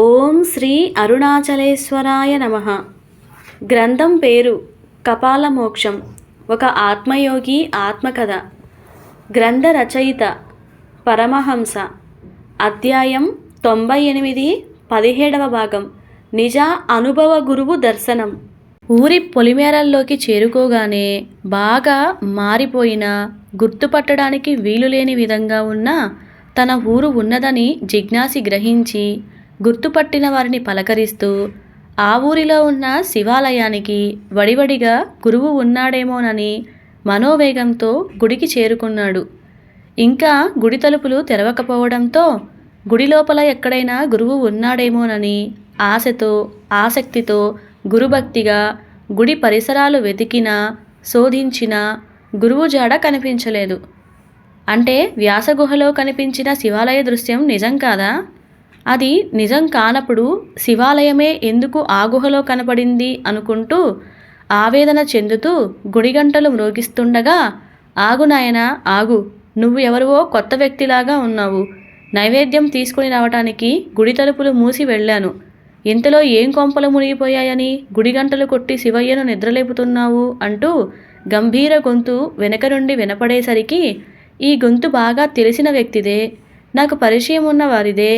ఓం శ్రీ అరుణాచలేశ్వరాయ నమ. గ్రంథం పేరు కపాల మోక్షం ఒక ఆత్మయోగి ఆత్మకథ. గ్రంథ రచయిత పరమహంస. అధ్యాయం తొంభై ఎనిమిది పదిహేడవ భాగం. నిజ అనుభవ గురువు దర్శనం. ఊరి పొలిమేరల్లోకి చేరుకోగానే బాగా మారిపోయిన గుర్తుపట్టడానికి వీలులేని విధంగా ఉన్న తన ఊరు ఉన్నదని జిజ్ఞాసి గ్రహించి గుర్తుపట్టిన వారిని పలకరిస్తూ ఆ ఊరిలో ఉన్న శివాలయానికి వడివడిగా గురువు ఉన్నాడేమోనని మనోవేగంతో గుడికి చేరుకున్నాడు. ఇంకా గుడి తలుపులు తెరవకపోవడంతో గుడి లోపల ఎక్కడైనా గురువు ఉన్నాడేమోనని ఆశతో ఆసక్తితో గురుభక్తిగా గుడి పరిసరాలు వెతికినా శోధించినా గురువు జాడ కనిపించలేదు. అంటే వ్యాసగుహలో కనిపించిన శివాలయ దృశ్యం నిజం కాదా? అది నిజం కానప్పుడు శివాలయమే ఎందుకు ఆ గుహలో కనపడింది అనుకుంటూ ఆవేదన చెందుతూ గుడిగంటలు మ్రోగిస్తుండగా ఆగు నాయనా ఆగు. నువ్వు ఎవరివో కొత్త వ్యక్తిలాగా ఉన్నావు. నైవేద్యం తీసుకుని రావటానికి గుడి తలుపులు మూసి వెళ్ళాను. ఇంతలో ఏం కొంపలు మునిగిపోయాయని గుడిగంటలు కొట్టి శివయ్యను నిద్రలేపుతున్నావు? అంటూ గంభీర గొంతు వెనక నుండి వినపడేసరికి ఈ గొంతు బాగా తెలిసిన వ్యక్తిదే. నాకు పరిచయం ఉన్న వారిదే.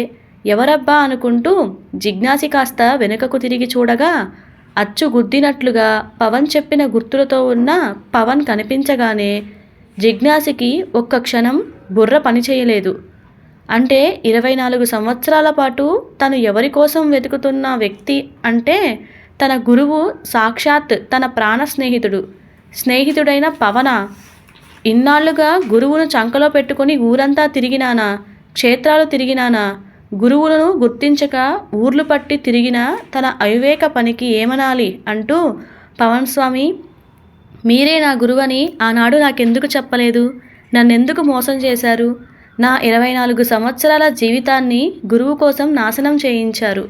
ఎవరబ్బా అనుకుంటూ జిజ్ఞాసి కాస్త వెనుకకు తిరిగి చూడగా అచ్చు గుద్దినట్లుగా పవన్ చెప్పిన గుర్తులతో ఉన్న పవన్ కనిపించగానే జిజ్ఞాసికి ఒక్క క్షణం బుర్ర పనిచేయలేదు అంటే ఇరవై నాలుగు సంవత్సరాల పాటు తను ఎవరి కోసం వెతుకుతున్న వ్యక్తి అంటే తన గురువు సాక్షాత్ తన ప్రాణ స్నేహితుడు. స్నేహితుడైన పవన ఇన్నాళ్ళుగా గురువును చంకలో పెట్టుకుని ఊరంతా తిరిగినానా క్షేత్రాలు తిరిగినానా గురువులను గుర్తించక ఊర్లు పట్టి తిరిగిన తన అవివేక పనికి ఏమనాలి అంటూ పవన్ స్వామి మీరే నా గురువని ఆనాడు నాకెందుకు చెప్పలేదు? నన్నెందుకు మోసం చేశారు? నా ఇరవై నాలుగు సంవత్సరాల జీవితాన్ని గురువు కోసం నాశనం చేయించారు.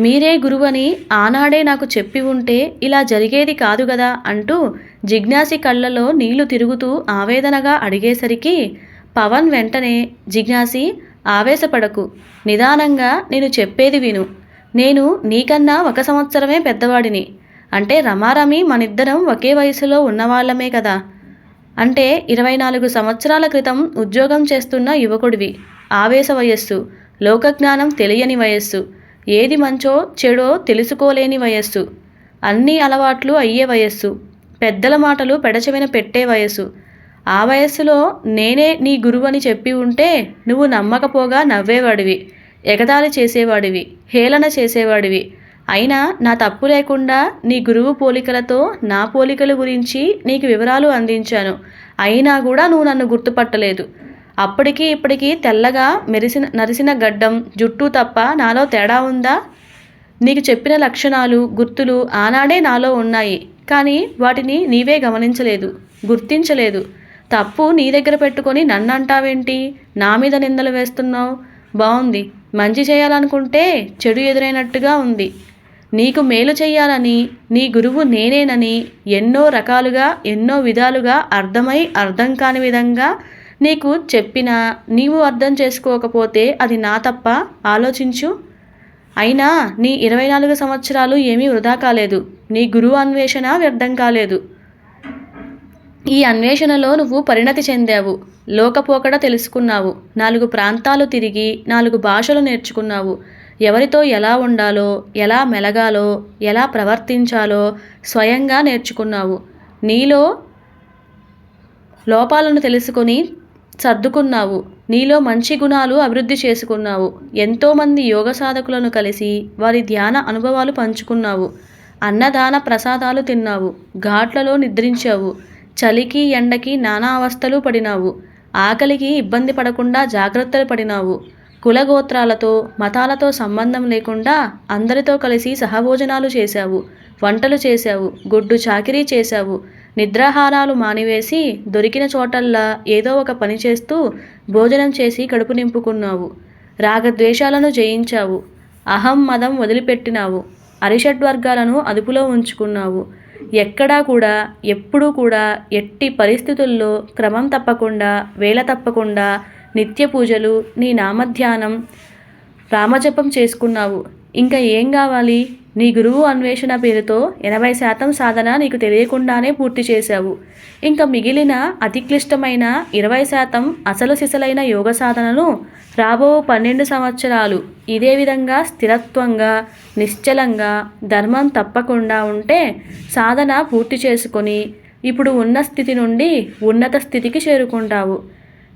మీరే గురువని ఆనాడే నాకు చెప్పి ఉంటే ఇలా జరిగేది కాదు కదా అంటూ జిజ్ఞాసి కళ్ళలో నీళ్ళు తిరుగుతూ ఆవేదనగా అడిగేసరికి పవన్ వెంటనే జిజ్ఞాసి ఆవేశపడకు. నిదానంగా నేను చెప్పేది విను. నేను నీకన్నా ఒక సంవత్సరమే పెద్దవాడిని. అంటే రమారమి మనిద్దరం ఒకే వయసులో ఉన్నవాళ్ళమే కదా. అంటే ఇరవై నాలుగు సంవత్సరాల క్రితం ఉద్యోగం చేస్తున్న యువకుడివి. ఆవేశ వయస్సు. లోకజ్ఞానం తెలియని వయస్సు. ఏది మంచో చెడో తెలుసుకోలేని వయస్సు. అన్ని అలవాట్లు అయ్యే వయస్సు. పెద్దల మాటలు పెడచెవిన పెట్టే వయస్సు. ఆ వయస్సులో నేనే నీ గురువని చెప్పి ఉంటే నువ్వు నమ్మకపోగా నవ్వేవాడివి ఎగతాళి చేసేవాడివి హేళన చేసేవాడివి. అయినా నా తప్పు లేకుండా నీ గురువు పోలికలతో నా పోలికల గురించి నీకు వివరాలు అందించాను. అయినా కూడా నువ్వు నన్ను గుర్తుపట్టలేదు. అప్పటికి ఇప్పటికీ తెల్లగా మెరిసిన నరిసిన గడ్డం జుట్టు తప్ప నాలో తేడా ఉందా? నీకు చెప్పిన లక్షణాలు గుర్తులు ఆనాడే నాలో ఉన్నాయి కానీ వాటిని నీవే గమనించలేదు గుర్తించలేదు. తప్పు నీ దగ్గర పెట్టుకొని నన్ను అంటావేంటి నా మీద నిందలు వేస్తున్నావు? బాగుంది మంచి చేయాలనుకుంటే చెడు ఎదురైనట్టుగా ఉంది. నీకు మేలు చేయాలని నీ గురువు నేనేనని ఎన్నో రకాలుగా ఎన్నో విధాలుగా అర్థమై అర్థం కాని విధంగా నీకు చెప్పినా నీవు అర్థం చేసుకోకపోతే అది నా తప్ప ఆలోచించు. అయినా నీ ఇరవై నాలుగు సంవత్సరాలు ఏమీ వృధా కాలేదు. నీ గురువు అన్వేషణ వ్యర్థం కాలేదు. ఈ అన్వేషణలో నువ్వు పరిణతి చెందావు. లోకపోకడ తెలుసుకున్నావు. నాలుగు ప్రాంతాలు తిరిగి నాలుగు భాషలు నేర్చుకున్నావు. ఎవరితో ఎలా ఉండాలో ఎలా మెలగాలో ఎలా ప్రవర్తించాలో స్వయంగా నేర్చుకున్నావు. నీలో లోపాలను తెలుసుకొని సర్దుకున్నావు. నీలో మంచి గుణాలు అభివృద్ధి చేసుకున్నావు. ఎంతోమంది యోగ సాధకులను కలిసి వారి ధ్యాన అనుభవాలు పంచుకున్నావు. అన్నదాన ప్రసాదాలు తిన్నావు. ఘాట్లలో నిద్రించావు. చలికి ఎండకి నానా అవస్థలు పడినావు. ఆకలికి ఇబ్బంది పడకుండా జాగ్రత్తలు పడినావు. కులగోత్రాలతో మతాలతో సంబంధం లేకుండా అందరితో కలిసి సహభోజనాలు చేశావు. వంటలు చేశావు. గుడ్డు చాకిరీ చేశావు. నిద్రాహారాలు మానివేసి దొరికిన చోటల్లా ఏదో ఒక పని చేస్తూ భోజనం చేసి కడుపు నింపుకున్నావు. రాగద్వేషాలను జయించావు. అహం మదం వదిలిపెట్టినావు. అరిషడ్వర్గాలను అదుపులో ఉంచుకున్నావు. ఎక్కడా కూడా ఎప్పుడూ కూడా ఎట్టి పరిస్థితుల్లో క్రమం తప్పకుండా వేళ తప్పకుండా నిత్య పూజలు నీ నామధ్యానం రామజపం చేసుకున్నావు. ఇంకా ఏం కావాలి? నీ గురువు అన్వేషణ పేరుతో ఎనభై శాతం సాధన నీకు తెలియకుండానే పూర్తి చేశావు. ఇంకా మిగిలిన అతి క్లిష్టమైన ఇరవై శాతం అసలు సిసలైన యోగ సాధనను రాబో పన్నెండు సంవత్సరాలు ఇదే విధంగా స్థిరత్వంగా నిశ్చలంగా ధర్మం తప్పకుండా ఉంటే సాధన పూర్తి చేసుకొని ఇప్పుడు ఉన్న స్థితి నుండి ఉన్నత స్థితికి చేరుకుంటావు.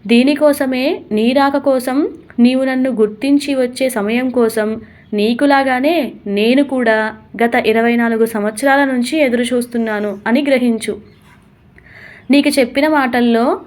దీనికోసమే నీ రాక కోసం నీవు నన్ను గుర్తించి వచ్చే సమయం కోసం నీకులాగానే నేను కూడా గత ఇరవై నాలుగు సంవత్సరాల నుంచి ఎదురు చూస్తున్నాను అని గ్రహించు. నీకు చెప్పిన మాటల్లో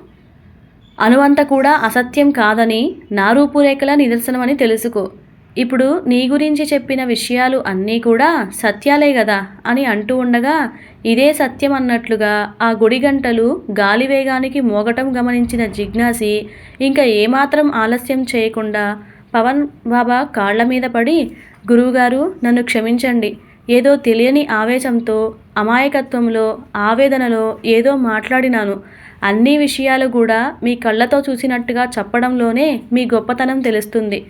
అనువంత కూడా అసత్యం కాదని నా రూపురేఖల నిదర్శనమని తెలుసుకో. ఇప్పుడు నీ గురించి చెప్పిన విషయాలు అన్నీ కూడా సత్యాలే కదా అని అంటూ ఉండగా ఇదే సత్యం అన్నట్లుగా ఆ గుడి గంటలు గాలి వేగానికి మోగటం గమనించిన జిజ్ఞాసి ఇంకా ఏమాత్రం ఆలస్యం చేయకుండా పవన్ బాబా కాళ్ళ మీద పడి గురువుగారు నన్ను క్షమించండి. ఏదో తెలియని ఆవేశంతో అమాయకత్వంలో ఆవేదనలో ఏదో మాట్లాడినాను. అన్ని విషయాలు కూడా మీ కళ్ళతో చూసినట్టుగా చెప్పడంలోనే మీ గొప్పతనం తెలుస్తుంది.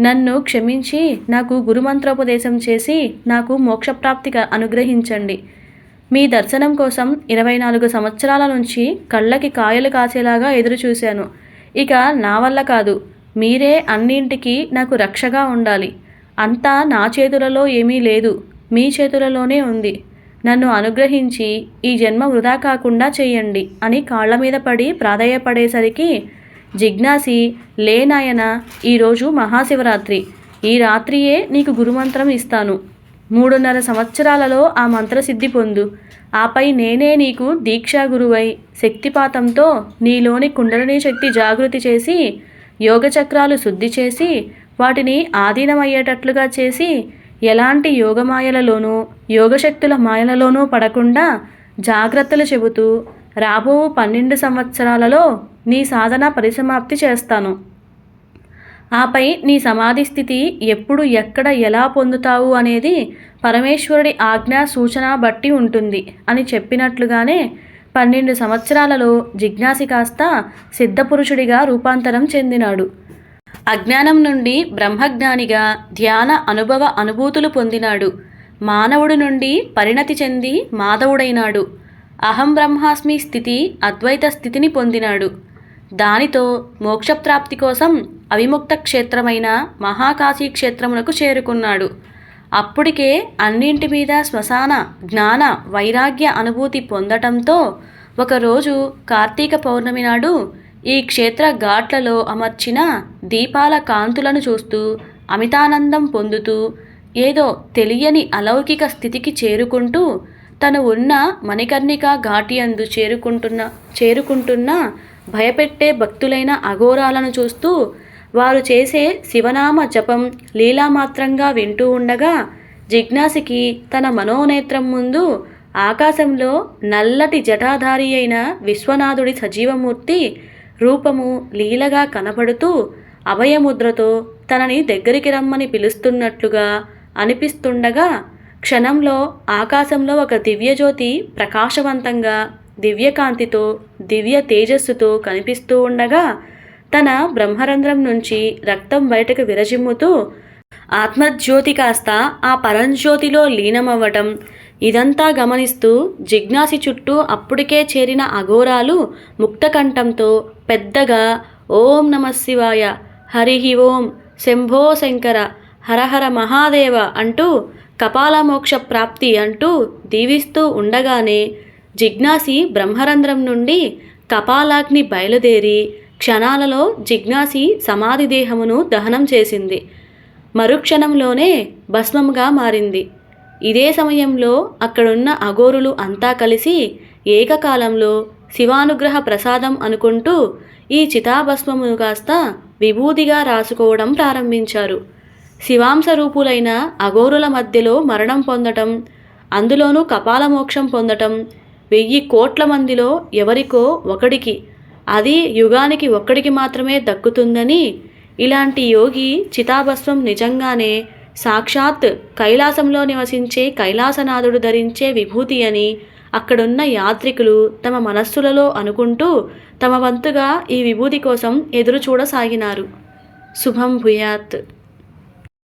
నన్ను క్షమించి నాకు గురుమంత్రోపదేశం చేసి నాకు మోక్షప్రాప్తిగా అనుగ్రహించండి. మీ దర్శనం కోసం ఇరవై నాలుగు సంవత్సరాల నుంచి కళ్ళకి కాయలు కాసేలాగా ఎదురుచూశాను. ఇక నా వల్ల కాదు. మీరే అన్నింటికి నాకు రక్షగా ఉండాలి. అంతా నా చేతులలో ఏమీ లేదు. మీ చేతులలోనే ఉంది. నన్ను అనుగ్రహించి ఈ జన్మ వృధా కాకుండా చేయండి అని కాళ్ళ మీద పడి ప్రాధేయపడేసరికి జిజ్ఞాసి లే నాయన ఈరోజు మహాశివరాత్రి. ఈ రాత్రియే నీకు గురుమంత్రం ఇస్తాను. మూడున్నర సంవత్సరాలలో ఆ మంత్రసిద్ధి పొందు. ఆపై నేనే నీకు దీక్షా గురువై శక్తిపాతంతో నీలోని కుండలిని శక్తి జాగృతి చేసి యోగచక్రాలు శుద్ధి చేసి వాటిని ఆధీనమయ్యేటట్లుగా చేసి ఎలాంటి యోగమాయలలోనూ యోగశక్తుల మాయలలోనూ పడకుండా జాగ్రత్తలు చెబుతూ రాబో పన్నెండు సంవత్సరాలలో నీ సాధన పరిసమాప్తి చేస్తాను. ఆపై నీ సమాధి స్థితి ఎప్పుడు ఎక్కడ ఎలా పొందుతావు అనేది పరమేశ్వరుడి ఆజ్ఞా సూచన బట్టి ఉంటుంది అని చెప్పినట్లుగానే పన్నెండు సంవత్సరాలలో జిజ్ఞాసి కాస్త సిద్ధపురుషుడిగా రూపాంతరం చెందినాడు. అజ్ఞానం నుండి బ్రహ్మజ్ఞానిగా ధ్యాన అనుభవ అనుభూతులు పొందినాడు. మానవుడి నుండి పరిణతి చెంది మాధవుడైనాడు. అహం బ్రహ్మాస్మి స్థితి అద్వైత స్థితిని పొందినాడు. దానితో మోక్షప్రాప్తి కోసం అవిముక్త క్షేత్రమైన మహాకాశీ క్షేత్రమునకు చేరుకున్నాడు. అప్పటికే అన్నింటి మీద శ్మశాన జ్ఞాన వైరాగ్య అనుభూతి పొందటంతో ఒకరోజు కార్తీక పౌర్ణమి నాడు ఈ క్షేత్ర ఘాట్లలో అమర్చిన దీపాల కాంతులను చూస్తూ అమితానందం పొందుతూ ఏదో తెలియని అలౌకిక స్థితికి చేరుకుంటూ తను ఉన్న మణికర్ణిక ఘాటియందు చేరుకుంటున్న చేరుకుంటున్న భయపెట్టే భక్తులైన అఘోరాలను చూస్తూ వారు చేసే శివనామ జపం లీలామాత్రంగా వింటూ ఉండగా జిజ్ఞాసికి తన మనోనేత్రం ముందు ఆకాశంలో నల్లటి జటాధారి అయిన విశ్వనాథుడి సజీవమూర్తి రూపము లీలగా కనబడుతూ అభయముద్రతో తనని దగ్గరికి రమ్మని పిలుస్తున్నట్లుగా అనిపిస్తుండగా క్షణంలో ఆకాశంలో ఒక దివ్యజ్యోతి ప్రకాశవంతంగా దివ్యకాంతితో దివ్య తేజస్సుతో కనిపిస్తూ ఉండగా తన బ్రహ్మరంధ్రం నుంచి రక్తం బయటకు విరజిమ్ముతూ ఆత్మజ్యోతి కాస్త ఆ పరంజ్యోతిలో లీనమవ్వటం ఇదంతా గమనిస్తూ జిజ్ఞాసి చుట్టూ అప్పటికే చేరిన అఘోరాలు ముక్తకంఠంతో పెద్దగా ఓం నమ శివాయ ఓం శంభో శంకర హరహర మహాదేవ అంటూ కపాలమోక్ష ప్రాప్తి అంటూ దీవిస్తూ ఉండగానే జిజ్ఞాసి బ్రహ్మరంధ్రం నుండి కపాలాగ్ని బయలుదేరి క్షణాలలో జిజ్ఞాసి సమాధి దేహమును దహనం చేసింది. మరుక్షణంలోనే భస్మముగా మారింది. ఇదే సమయంలో అక్కడున్న అఘోరులు అంతా కలిసి ఏకకాలంలో శివానుగ్రహ ప్రసాదం అనుకుంటూ ఈ చితాభస్మమును కాస్త విభూదిగా రాసుకోవడం ప్రారంభించారు. శివాంశ రూపులైన అఘోరుల మధ్యలో మరణం పొందటం అందులోనూ కపాలమోక్షం పొందటం వెయ్యి కోట్ల మందిలో ఎవరికో ఒకడికి అది యుగానికి ఒక్కడికి మాత్రమే దక్కుతుందని ఇలాంటి యోగి చితాభస్వం నిజంగానే సాక్షాత్ కైలాసంలో నివసించే కైలాసనాథుడు ధరించే విభూతి అని అక్కడున్న యాత్రికులు తమ మనస్సులలో అనుకుంటూ తమ వంతుగా ఈ విభూతి కోసం ఎదురు చూడసాగినారు శుభం భూయాత్.